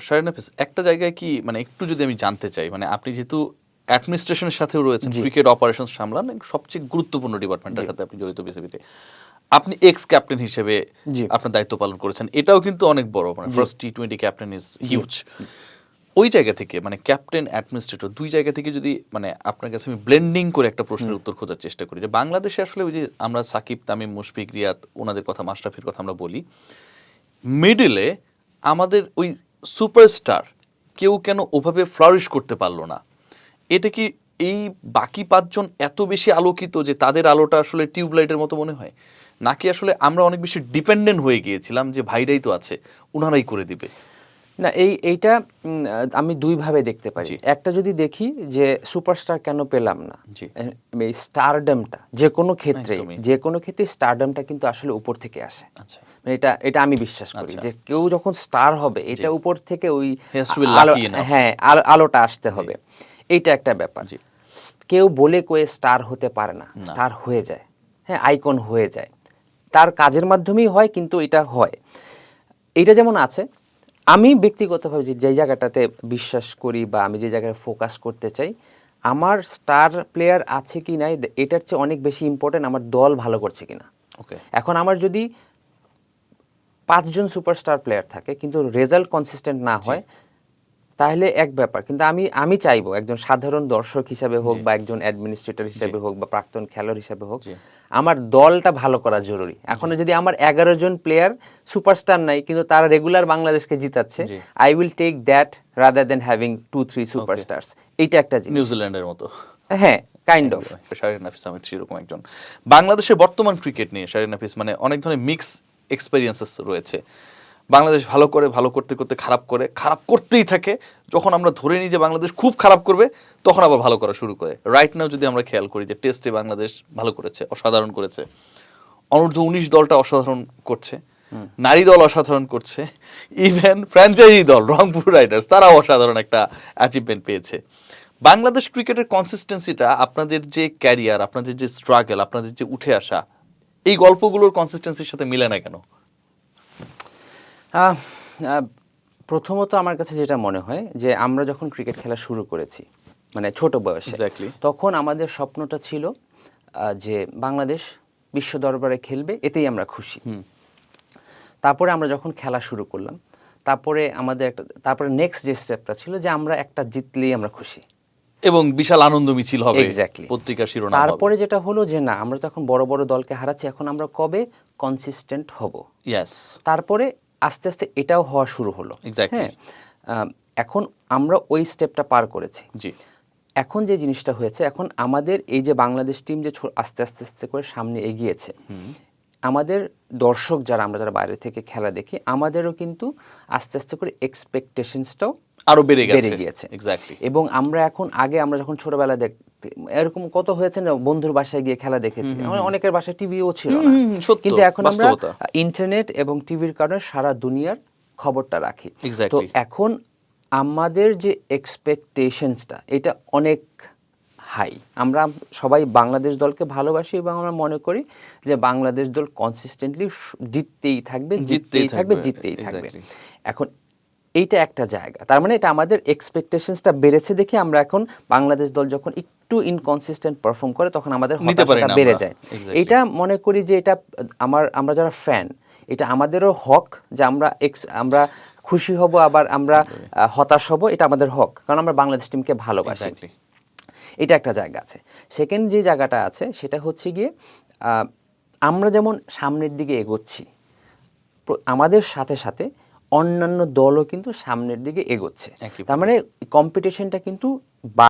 শারিনাফিস একটা জায়গায় কি মানে একটু যদি আমি জানতে চাই মানে আপনি যেহেতু অ্যাডমিনিস্ট্রেশনের সাথেও রয়েছেন ক্রিকেট অপারেশন সামলান সবচেয়ে গুরুত্বপূর্ণ ডিপার্টমেন্টের সাথে আপনি জড়িত বিসিবিতে আপনি এক্স ক্যাপ্টেন হিসেবে। আপনার দায়িত্ব পালন করেছেন এটাও কিন্তু অনেক বড় মানে first T twenty captain is huge ওই জায়গা থেকে মানে ক্যাপ্টেন অ্যাডমিনিস্ট্রেটর দুই জায়গা থেকে যদি মানে আপনার কাছে আমি ব্লেন্ডিং করে একটা প্রশ্নের উত্তর খোঁজার চেষ্টা করি যে বাংলাদেশে আসলে ওই যে আমরা সাকিব তামিম মুশফিক রিয়াদ ওনাদের কথা মাশরাফির কথা আমরা বলি মিডলে আমাদের ওই সুপারস্টার কেউ কেন ওভাবে ফ্লারিশ করতে পারল না? এটা কি এই বাকি পাঁচজন এত বেশি আলোকিত যে তাদের আলোটা আসলে টিউবলাইটের মতো মনে হয়? নাকি আসলে আমরা অনেক বেশি ডিপেন্ডেন্ট হয়ে গিয়েছিলাম যে ভাইরাই তো আছে ওনারাই করে দিবে? না এই এইটা আমি দুইভাবে দেখতে পারি। একটা যদি দেখি যে সুপারস্টার কেন পেলাম না এই স্টারডমটা যে কোনো ক্ষেত্রে। যে কোনো ক্ষেত্রে স্টারডমটা কিন্তু আসলে উপর থেকে আসে। আচ্ছা। মানে এটা এটা আমি বিশ্বাস করি আচ্ছা। যে কেউ যখন স্টার হবে এটা উপর থেকে ওই. হ্যাঁ আলো- আলোটা আসতে হবে। এইটা একটা ব্যাপার। জি। কেউ বলে কয়ে স্টার হতে পারে না স্টার হয়ে যায়। হ্যাঁ আইকন হয়ে যায়। তার কাজের মাধ্যমেই হয় কিন্তু এটা হয়। এটা যেমন আছে আমি ব্যক্তিগতভাবে যে যে জায়গাটাতে বিশ্বাস করি বা আমি যে জায়গায় ফোকাস করতে চাই আমার স্টার প্লেয়ার আছে কি নাই এটার চেয়ে অনেক বেশি ইম্পর্টেন্ট আমার দল ভালো করছে কি না ওকে এখন আমার যদি পাঁচজন সুপারস্টার প্লেয়ার থাকে কিন্তু রেজাল্ট কনসিস্টেন্ট না হয় তাহলে এক ব্যাপার। কিন্তু আমি আমি চাইব একজন সাধারণ দর্শক হিসাবে হোক বা একজন অ্যাডমিনিস্ট্রেটর হিসাবে হোক বা প্রাক্তন খেলোয়াড় হিসাবে হোক আমার দলটা ভালো করা জরুরি। এখন যদি আমার এগারো জন প্লেয়ার সুপারস্টার নাই কিন্তু তারা রেগুলার বাংলাদেশকে জিতাচ্ছে I will take that rather than having two three superstars এইটা একটা নিউজিল্যান্ডের মতো। হ্যাঁ কাইন্ড অফ শাহরিন নাফিস আহমেদ সেরকম একজন। বাংলাদেশের বর্তমান ক্রিকেট নিয়ে শাহরিন নাফিস মানে অনেক ধরনের মিক্স এক্সপেরিয়েন্সেস রয়েছে। বাংলাদেশ ভালো করে ভালো করতে করতে খারাপ করে খারাপ করতেই থাকে। যখন আমরা ধরে নিই যে বাংলাদেশ খুব খারাপ করবে তখন আবার ভালো করা শুরু করে। রাইট নাও যদি আমরা খেয়াল করি যে টেস্টে বাংলাদেশ ভালো করেছে অসাধারণ করেছে। অনূর্ধ্ব উনিশ দলটা অসাধারণ করছে। নারী দল অসাধারণ করছে। ইভেন ফ্র্যাঞ্চাইজি দল রংপুর রাইডার্স তারাও অসাধারণ একটা অ্যাচিভমেন্ট পেয়েছে। বাংলাদেশ ক্রিকেটের কনসিস্টেন্সিটা আপনাদের যে ক্যারিয়ার আপনাদের যে স্ট্রাগল আপনাদের যে উঠে আসা এই গল্পগুলোর কনসিস্টেন্সির সাথে মিলে না কেন? প্রথমত আমার কাছে যেটা মনে হয় যে আমরা যখন ক্রিকেট খেলা শুরু করেছি মানে ছোট বয়সে তখন আমাদের স্বপ্নটা ছিল যে বাংলাদেশ বিশ্ব দরবারে খেলবে এতেই আমরা খুশি। তারপরে আমরা যখন খেলা শুরু করলাম তারপরে আমাদের একটা তারপরে নেক্সট যে স্টেপটা ছিল যে আমরা একটা জিতলেই আমরা খুশি। এবং বিশাল আনন্দ মিছিল হবে. পত্রিকার শিরোনাম তারপরে যেটা হলো যে না আমরা তো এখন বড় বড় দলকে হারাচ্ছি এখন আমরা কবে কনসিস্টেন্ট হব? ইয়েস তারপরে আস্তে আস্তে এটাও হওয়া শুরু হলো। হ্যাঁ? এখন আমরা ওই স্টেপটা পার করেছি। জি। এখন যে জিনিসটা হয়েছে এখন আমাদের এই যে বাংলাদেশ টিম যে আস্তে আস্তে আস্তে করে সামনে এগিয়েছে আমাদের দর্শক যারা আমরা যারা বাইরে থেকে খেলা দেখি আমাদেরও কিন্তু আস্তে আস্তে করে এক্সপেকটেশনসটাও আরও বেড়ে গেছে। বেড়ে গিয়েছে। এক্স্যাক্টলি এবং আমরা এখন আগে আমরা যখন ছোটবেলা এরকম কত হয়েছে না বন্ধুর বাসায় গিয়ে খেলা দেখেছি। আমার অনেকের বাসায় টিভিও ছিল না। কিন্তু এখন আমরা ইন্টারনেট এবং টিভির কারণে সারা দুনিয়ার খবরটা রাখি। তো এখন আমাদের যে এক্সপেকটেশনসটা এটা অনেক হাই আমরা সবাই বাংলাদেশ দলকে ভালোবাসি এবং আমরা মনে করি যে বাংলাদেশ দল কনসিস্টেন্টলি জিততেই থাকবে জিততেই থাকবে জিততেই থাকবে। এখন এইটা একটা জায়গা। তার মানে এটা আমাদের এক্সপেকটেশনসটা বেড়েছে দেখে আমরা এখন বাংলাদেশ দল যখন একটু ইনকনসিস্টেন্ট পারফর্ম করে তখন আমাদের হতাশাটা বেড়ে যায়। এটা মনে করি যে এটা আমার আমরা যারা ফ্যান এটা আমাদেরও হক যে আমরা এক্স আমরা খুশি হব আবার আমরা হতাশ হব এটা আমাদের হক। কারণ আমরা বাংলাদেশ টিমকে ভালোবাসি। এটা একটা জায়গা আছে। সেকেন্ড যে জায়গাটা আছে সেটা হচ্ছে গিয়ে আমরা যেমন সামনের দিকে এগোচ্ছি আমাদের সাথে সাথে অন্যান্য দলও কিন্তু সামনের দিকে এগোচ্ছে। তার মানে কম্পিটিশনটা কিন্তু